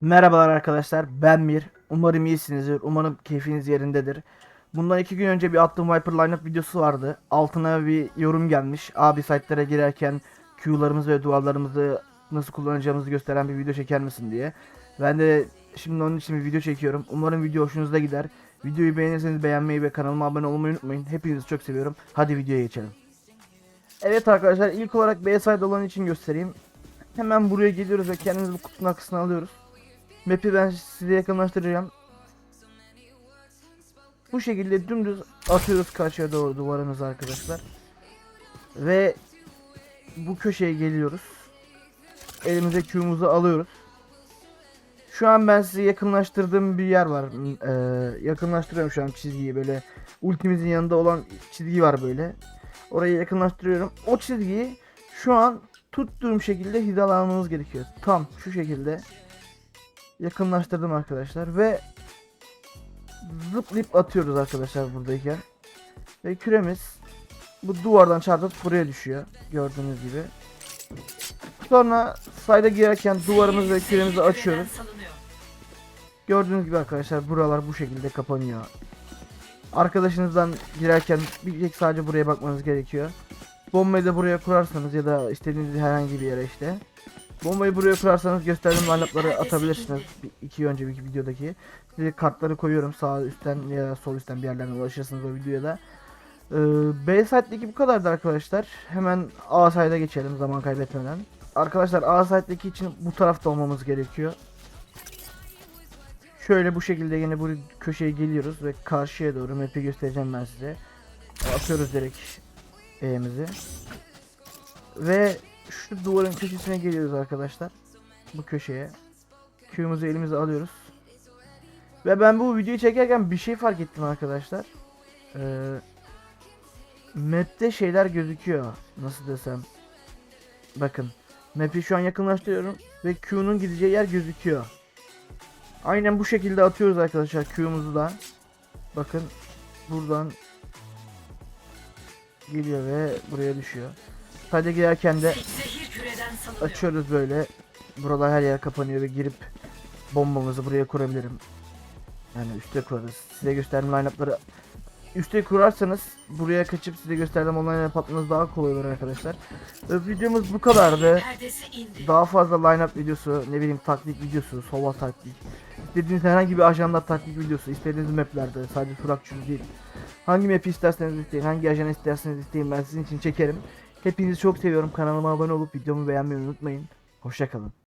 Merhabalar arkadaşlar ben Mir. Umarım iyisinizdir. Umarım keyfiniz yerindedir. Bundan iki gün önce bir attığım Viper lineup videosu vardı. Altına bir yorum gelmiş. Abi site'lere girerken Q'larımızı ve duvarlarımızı nasıl kullanacağımızı gösteren bir video çeker misin diye. Ben de şimdi onun için bir video çekiyorum. Umarım video hoşunuza gider. Videoyu beğenirseniz beğenmeyi ve kanalıma abone olmayı unutmayın. Hepinizi çok seviyorum. Hadi videoya geçelim. Evet arkadaşlar ilk olarak B side olan için göstereyim. Hemen buraya geliyoruz ve kendimizi bu kutunun arkasına alıyoruz. Map'i ben size yakınlaştıracağım. Bu şekilde dümdüz atıyoruz karşıya doğru duvarımızı arkadaşlar. Ve bu köşeye geliyoruz. Elimize Q'muzu alıyoruz. Şu an ben size yakınlaştırdığım bir yer var. Ee, yakınlaştırıyorum şu an çizgiyi böyle. Ultimizin yanında olan çizgi var böyle. Orayı yakınlaştırıyorum. O çizgiyi şu an tuttuğum şekilde hizalamamız gerekiyor. Tam şu şekilde yakınlaştırdım arkadaşlar ve zıplayıp atıyoruz arkadaşlar buradayken. Ve küremiz bu duvardan çarpıp buraya düşüyor gördüğünüz gibi. Sonra sayda girerken duvarımızı ve küremizi açıyoruz. Gördüğünüz gibi arkadaşlar buralar bu şekilde kapanıyor. Arkadaşınızdan girerken bir tek sadece buraya bakmanız gerekiyor. Bombayı da buraya kurarsanız ya da istediğiniz herhangi bir yere işte. Bombayı buraya kurarsanız gösterdiğim line-up'ları atabilirsiniz. Bir, iki önceki videodaki. Size kartları koyuyorum sağ üstten ya sol üstten bir yerlerden ulaşırsınız o videoya da. Ee, B site'deki bu kadardı arkadaşlar. Hemen A site'a geçelim zaman kaybetmeden. Arkadaşlar A site'deki için bu tarafta olmamız gerekiyor. Şöyle bu şekilde yine bu köşeye geliyoruz ve karşıya doğru map'i göstereceğim ben size. Atıyoruz direkt E'mizi. Ve şu duvarın köşesine geliyoruz arkadaşlar. Bu köşeye. Q'muzu elimize alıyoruz. Ve ben bu videoyu çekerken bir şey fark ettim arkadaşlar. Ee, map'te şeyler gözüküyor. Nasıl desem. Bakın. Map'i şu an yakınlaştırıyorum. Ve Q'nun gideceği yer gözüküyor. Aynen bu şekilde atıyoruz arkadaşlar Q'muzu da. Bakın. Buradan geliyor ve buraya düşüyor. Sadece girerken de. Açıyoruz böyle. Buralar her yer kapanıyor ve girip bombamızı buraya kurabilirim. Yani üste kurarız. Size gösterdiğim line-up'ları üste kurarsanız buraya kaçıp size gösterdiğim online line-up atmanız daha kolay olur arkadaşlar. Videomuz bu kadardı. Daha fazla line-up videosu, ne bileyim taktik videosu, sova taktik. İstediğiniz herhangi bir ajanda taktik videosu, istediğiniz maplerde sadece Surakçı değil. Hangi map'i isterseniz isteyin, hangi ajanı isterseniz isteyin ben sizin için çekerim. Hepinizi çok seviyorum. Kanalıma abone olup videomu beğenmeyi unutmayın. Hoşçakalın.